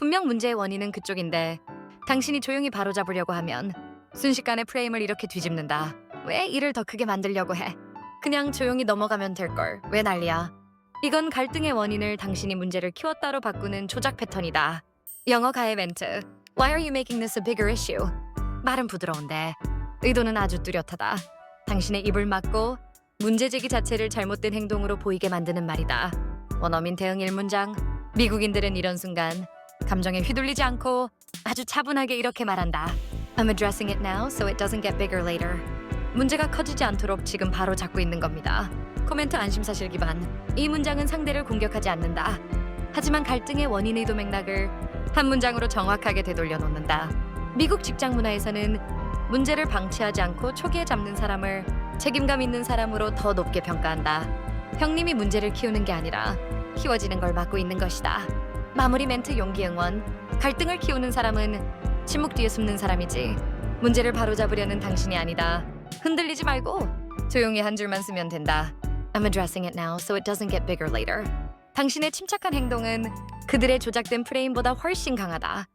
분명 문제의 원인은 그쪽인데 당신이 조용히 바로잡으려고 하면 순식간에 프레임을 이렇게 뒤집는다. 왜 일을 더 크게 만들려고 해? 그냥 조용히 넘어가면 될 걸. 왜 난리야? 이건 갈등의 원인을 당신이 문제를 키웠다로 바꾸는 조작 패턴이다. 영어 가의 멘트. Why are you making this a bigger issue? 말은 부드러운데 의도는 아주 뚜렷하다. 당신의 입을 막고 문제 제기 자체를 잘못된 행동으로 보이게 만드는 말이다. 원어민 대응 일문장. 미국인들은 이런 순간 감정에 휘둘리지 않고 아주 차분하게 이렇게 말한다. I'm addressing it now so it doesn't get bigger later. 문제가 커지지 않도록 지금 바로 잡고 있는 겁니다. 코멘트 안심사실 기반. 이 문장은 상대를 공격하지 않는다. 하지만 갈등의 원인 의도 맥락을 한 문장으로 정확하게 되돌려 놓는다. 미국 직장 문화에서는 문제를 방치하지 않고 초기에 잡는 사람을 책임감 있는 사람으로 더 높게 평가한다. 형님이 문제를 키우는 게 아니라 키워지는 걸 막고 있는 것이다. 마무리 멘트 용기 응원. 갈등을 키우는 사람은 침묵 뒤에 숨는 사람이지. 문제를 바로잡으려는 당신이 아니다. 흔들리지 말고 조용히 한 줄만 쓰면 된다. I'm addressing it now so it doesn't get bigger later. 당신의 침착한 행동은 그들의 조작된 프레임보다 훨씬 강하다.